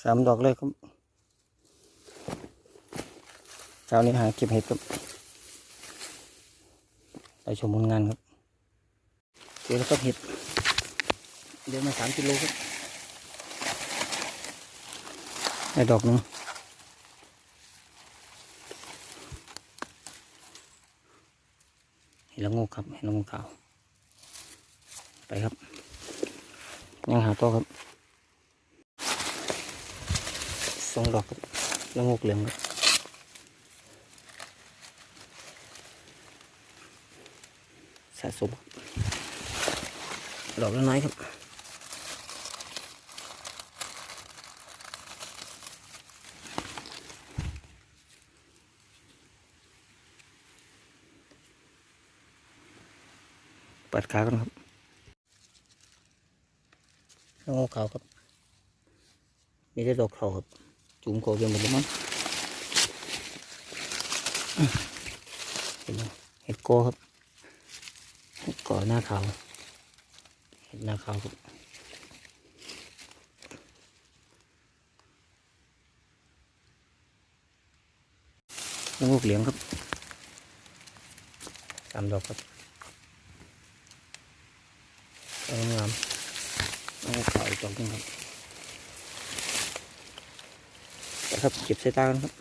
สามดอกเลยครับเช้านี้หาเก็บเห็ดครับไปชมผลงานครับเจอแล้วก็เห็ดเดินมาสามกิโลครับได้ดอกหนึ่งเห็นแล้วงูครับเห็นแล้วงูขาวไปครับ ยังหาตัวครับ สองดอกครับแล้วงูเหลืองครับสะสมดอกละน้อยครับปิดขากันครับแล้วงูขาวครับ มีแต่ดอกเขาครับ จุ่มโคเยังหมดแล้วมั้งเห็ดโกครับเห็ดโกอหน้าเขาเห็ดหน้าเขาครับล้วงูเหลียงครับสามดอกครับสวยงามเอาขาอีกดอกนึงครับ ครับ เก็บใส่ตาครับ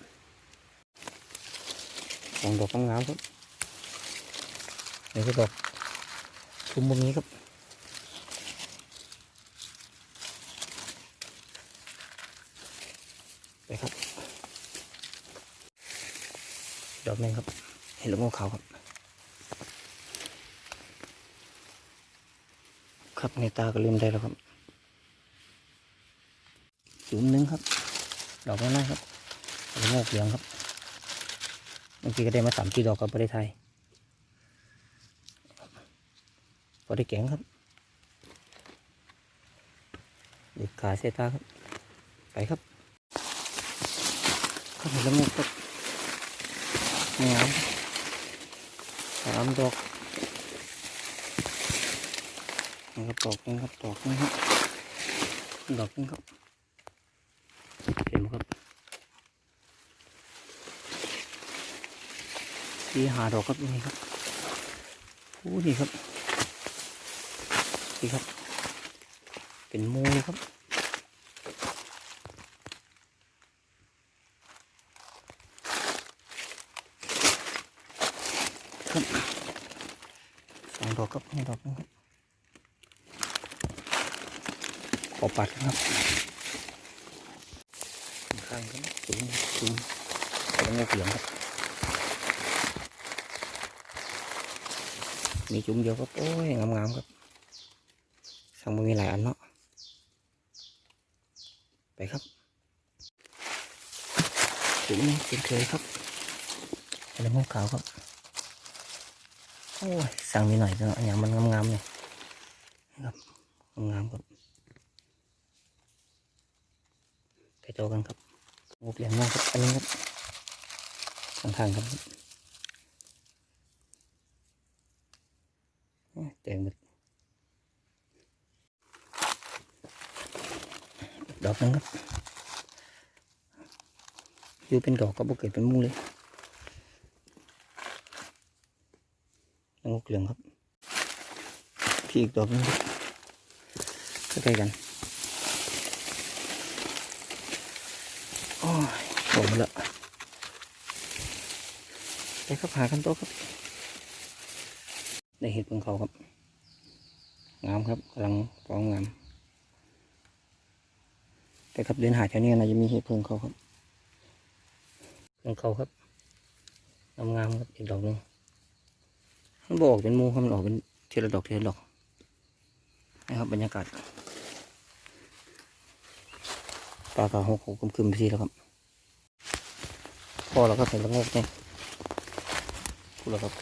สองดอกงามครับนี่ก็ดอกทุ่มมุมนี้ครับไปครับ ดอกหนึงครับ เห็นล้วงอขาวครับครับในตาก็ลืมได้แล้วครับจุ่มหนึงครับ ดอกน้อยครับแล้วงอกเหลืองครับเมื่อกี้ก็ได้มาสามกี่ดอกกับประเทศไทยพอได้แกงครับเด็กขาเซตาครับ ไปครับครับเหนแล้วงอกครับงามสามดอกนี่ครับดอกนึงครับดอกนึงครับดอกนึงครับ ครับที่หาดอกครับนี่ครับโอ้นี่ครับนี่ครับ เป็นมูครับครับสองดอกครับนี่ดอกนึงครับขอปัดนะครับ ข้างกันสูงสูงแล้วงูเหลืองครับมีจุ่มเดียวครับโอ้ยงามๆครับสั่งมามีหลายอั บุกแล้วงูขาวครับโอ้ยสั่งมีหน่อยเนาะอย่างมันงามๆเนี่ยนะครับงามๆครับไปโตกันครับงูเปลี่ยนมากครับอันนี้ครับข้างๆครับโอ้แตงหมดดอกนึงครับอยู่เป็นดอกก็บุกเกิดเป็นมุ้งเลยงูเหลืองครับพี่อีกดอกหนึงใกล้ๆกัน โอ้ยโดนมาล้วไปครับหากันโตครับ ได้เห็ดของเขาครับ งามครับกำลังฟองงามไปครับเดินหาแถวนี้นะจะมีเห็ดเพิ่งเขาครับเพิ่งเขาครับงามงามครับอีกดอกหนึ่งมันบอกเป็นมูครับมันออกเป็นเทีละดอกเทีละดอกนะครับบรรยากาศ ปลากระหกหกคึมๆไปทีแล้วครับ พอแล้วครับเห็นละงกเนี่ยพูดแล้วครับ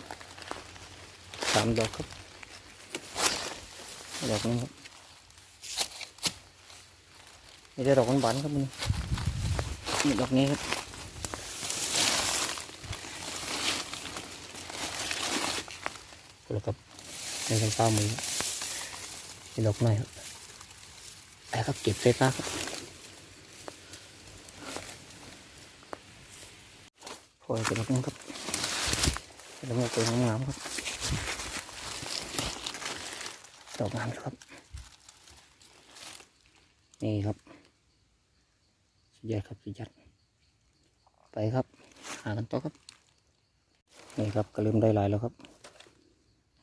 สามดอกครับดอกนึงครับนี่ได้ดอกหวานๆครับมันนี่ดอกนี้ครับพูดแล้วครับในทางตามือนี่ดอกน้อยครับไปครับเก็บใส่ตาครับ อยเป็นดอกนึงครับแล้วก็เป็นงามๆครับดอกงามครับ นี่ครับ สุดยอดครับสุดยอดไปครับ หากันต่อครับ นี่ครับก็เริ่มได้หลายแล้วครับ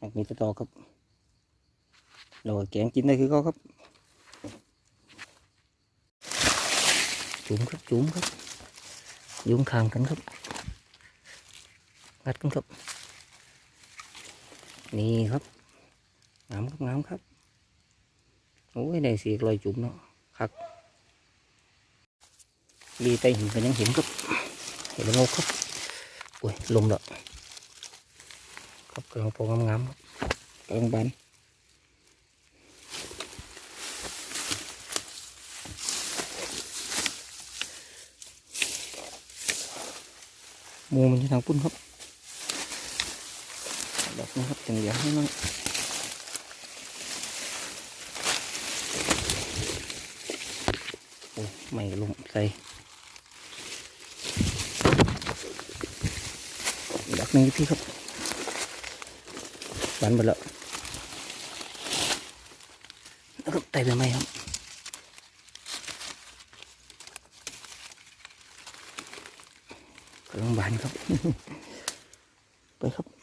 หากมีต่อครับเราก็แกงกินได้คือเขาครับ จุ่มครับจุ่มครับยุงคางกันครับ งัดกันครับ นี่ครับงามครับงามครับโอ้ยได้สีลอยจุ่มเนาะคักรีไตหินกันยังเห็นครับ เห็นแล้วงกครับโอ้ยลมและครับกำลังโปงงามๆครับกำลังบานมูมันจะทางปุ้นครับ กนี้ครับจังเดียวให้มันโอ้ไม่ลงใส่ดอกนี้พี่ครับบานหมดแล้วแล้วก็ไต่ไปไหมครับกำลังบานครับ ไปครับ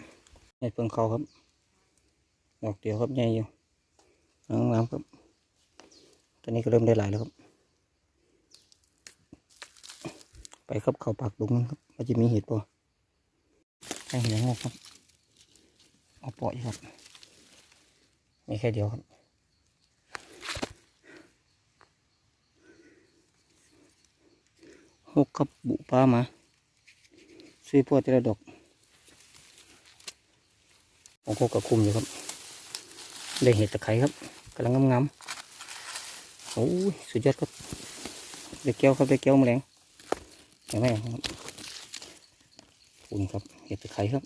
ในเปลืองเขาครับ ดอกเดียวครับใหญ่อยู่งามๆครับตอนนี้ก็เริ่มได้หลายแล้วครับ ไปครับเขาปากดุงครับว่าจะมีเห็ดป่ะให้เห็นงอกครับ เอาปล่อยครับมีแค่เดียวครับหกครับบุปลามาซื้อพวกแต่ละดอก ของโคกระคุมอยู่ครับ ได้เห็ดตะไคร้ครับกำลังงามๆโอ้ยสุดยอดครับได้แก้วครับได้แก้วแมลงเห็นไหมครับอุ่นครับเห็ดตะไคร้ครับ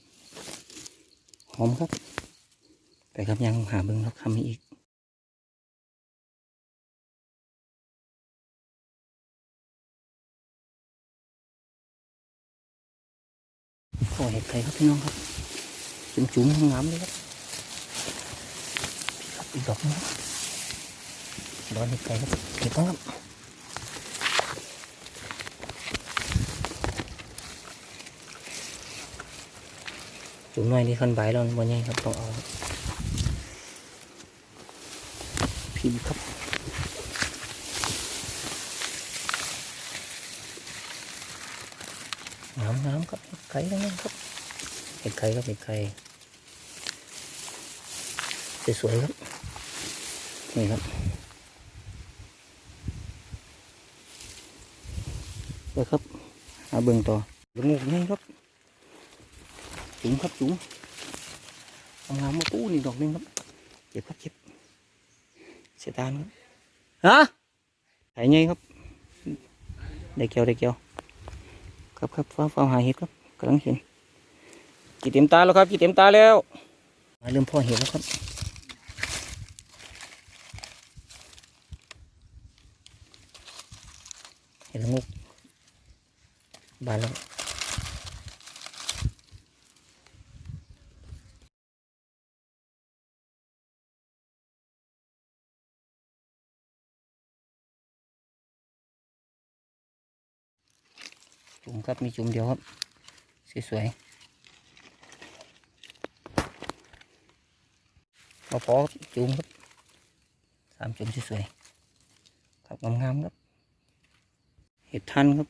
หอมครับไปครับยังหาเบิ้งครับคำนี้อีกขอเห็ดไข่ครับพี่น้องครับ จุ่มจุ่มๆงามๆเลยครับพี่ครับอีกดอกนึงครับดอนเห็ดไข่ครับเห็ดต้องครับจุ่มหน่อยนี่คันใบแล้ววันนี้ครับต้องเอาครับพี่ครับงามงามๆครับเห็ดไข่ทั้งนั้นครับเห็ดไข่ครับเห็ดไข่ สวยๆครับ นี่ครับไปครับหาเบิ่งต่อลูกงูนี่ครับจุ๋มครับจุ๋มเอางามมาปูนี่ดอกนึงครับเก็บครับเก็บเสียดายครับฮะไข่ไงครับได้เกี่ยวได้เกี่ยวครับครับฟ้าฟ้าหาเห็ดครับกำลังเห็นจีเต็มตาแล้วครับจีเต็มตาแล้วมาเริ่มพ่อเห็นแล้วครับเห็นแล้วงกบานแล้วจุ่มครับมีจุ่มเดียวครับสวยๆมาพอจุ่มครับสามจุ่มสวยๆครับงามๆครับ เห็ดทันครับ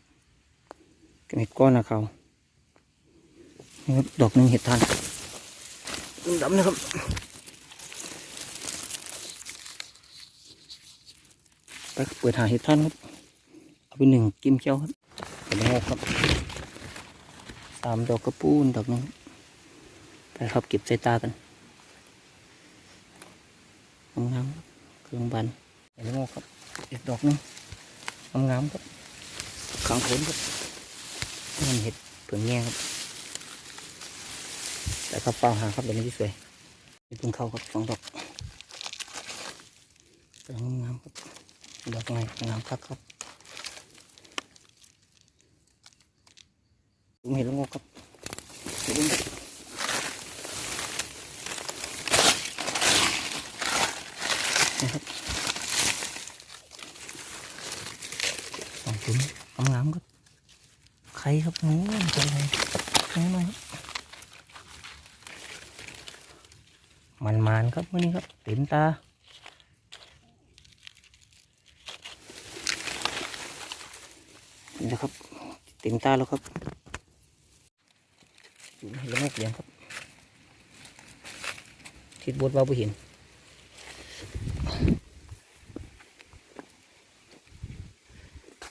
กับเห็ดก้อนนะเขานี่ครับดอกหนึ่งเห็ดทันดำๆนะครับไปครับเปิดหาเห็ดทันครับเอาไปหนึ่งกิมเจ้าครับเป็นโงกครับสามดอกกระปูนดอกหนึงไปครับเก็บใส่ตากันงามๆครับเครื่องบันเห็นแล้วครับอีกดอกหนึงงามๆครับ ขังผลครับมันเห็ดเผือกแง่ครับ แต่ครับเปล่าหาครับเดี๋ยวนี้สวยนี่เพิ่งเข้าครับสองดอกกำลังงามครับดอกไงงามคักครับผมเห็นแล้วงอกครับเห็นแล้วนะครับสองจุ่มงามๆครับ ไข่ครับโอ้ยเป็นไงไข่มาครับมันครับวันนี้ครับเต็มตานี่นะครับเต็มตาแล้วครับอยู่ในละงกเหลียงครับทิศบดว่าไม่เห็น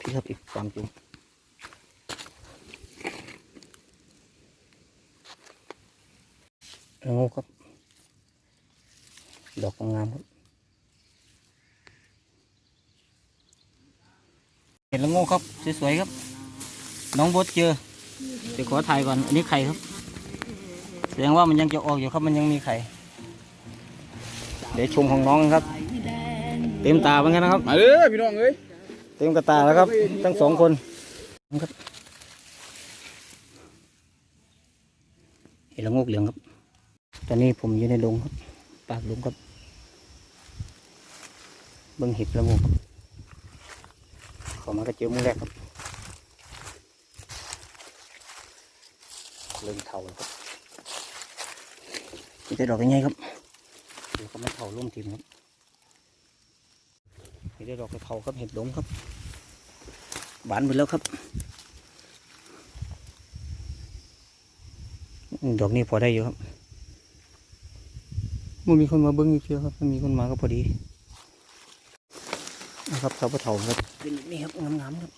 พี่ครับอีกสามจุ่ม ละงกครับ ดอกงามครับเห็นละโง่ครับ สวยๆครับ น้องบดเจอเดี๋ยวขอถ่ายก่อน อันนี้ไข่ครับ แสดงว่ามันยังจะออกอยู่ครับ มันยังมีไข่ เดี๋ยวชมของน้องครับ เต็มตาเหมือนกันนะครับ มาเด้อพี่น้องเอ้ยเต็มกระตาแล้วครับ ทั้งสองคนครับเห็นละโงกเหลืองครับ ตอนนี้ผมอยู่ในดงครับ ปากดงครับ เบิ้งเห็ดละโงกครับขอมากระเจียวมือแรกครับเริ่มเท่าแล้วครับจะดอกยังไงครับเดี๋ยวก็ไม่เท่าร่วมทีมครับนี่ได้ดอกกระเท่าครับเห็ดหลงครับบานไปแล้วครับ ดอกนี้พอได้อยู่ครับ มันมีคนมาเบิ้งอีกเชียวครับมันมีคนมาก็พอดีนะครับเสาปะเถาครับเป็นแบบนี่ครับงามๆครับ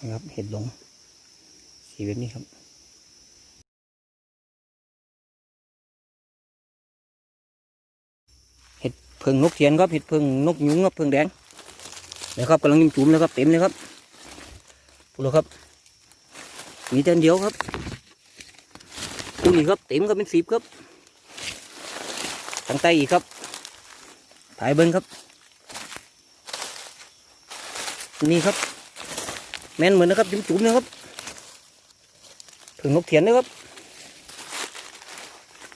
นะครับเห็ดหลงสีแบบนี้ครับเห็ดเพิงนกเทียนครับเห็ดเพิงนกยุงครับเพิงแดงเดี๋ยวครับกำลังยิ้มจุ่มเลยครับเต็มเลยครับพูดเลยครับมีแต่อันเดียวครับ ดูนี่ครับเต็มครับเป็นสิบครับทางใต้อีกครับถ่ายเบิ้งครับ นี่ครับ แม่นเหมือนนะครับจิ้มจุ่มนะครับ ถึงนกเทียนนะครับ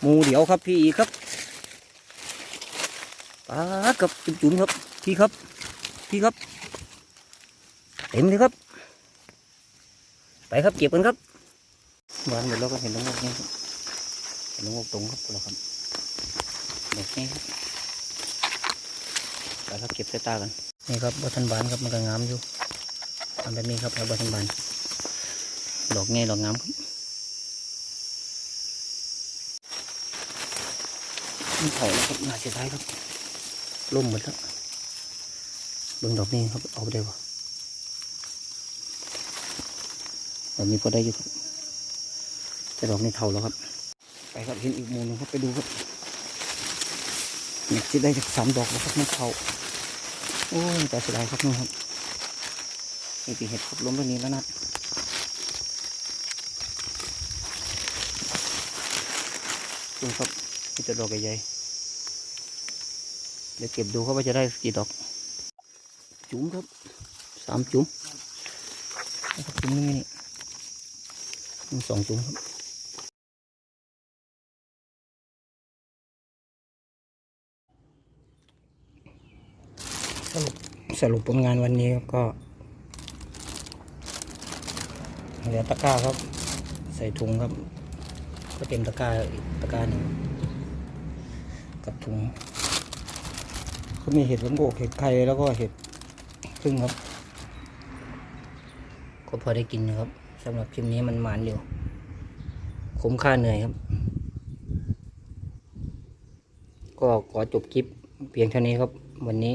หมูเดียวครับพี่อีกครับปลากับจิ้มจุ่มครับ พี่ครับ พี่ครับ เต็มเลยครับ ไปครับเก็บกันครับหวานหมดแล้วก็เห็นน้องงอกนี่ ครับเห็นน้องงอกตรงครับแล้วครับดอกนี้ครับไปครับเก็บใส่ตากันนี่ครับบัทันบานครับมันก็งามอยู่ทำแบบนี้ครับแล้วบัทันบานดอกง่ายดอกงามครับนี่เผาแล้วครับน่าเสียดายครับล่มหมดแล้วเบิ่งดอกนี้ครับเอาไปได้ปะดอกนี้พอได้อยู่ครับแต่ดอกนี้เท่าแล้วครับ ไปครับเห็นอีกมูหนึงครับไปดูครับนี่จะได้จากสามดอกแล้วครับมันเท่าโอ้ยแต่เสียดายครับนี่ครับนี่ปีเห็ดครับล้มไปนี้แล้วนะดูครับมีแต่ดอกใหญ่ๆเดี๋ยวเก็บดูครับว่าจะได้กี่ดอก จุ๋มครับสามจุ๋มจุ๋มนี่นี่นี่สองจุ๋มครับสรุป สรุปผลงานวันนี้ก็เหลือตะกร้าครับ ใส่ถุงครับ ก็เต็มตะกร้าอีกตะกร้าหนึ่งกับถุงก็มีเห็ดลำโบกเห็ดไข่แล้วก็เห็ดพึ่งครับ ก็พอได้กินนะครับสำหรับคลิปนี้มันหมานเร็วคุ้มค่าเหนื่อยครับ ก็ขอจบคลิปเพียงเท่านี้ครับ วันนี้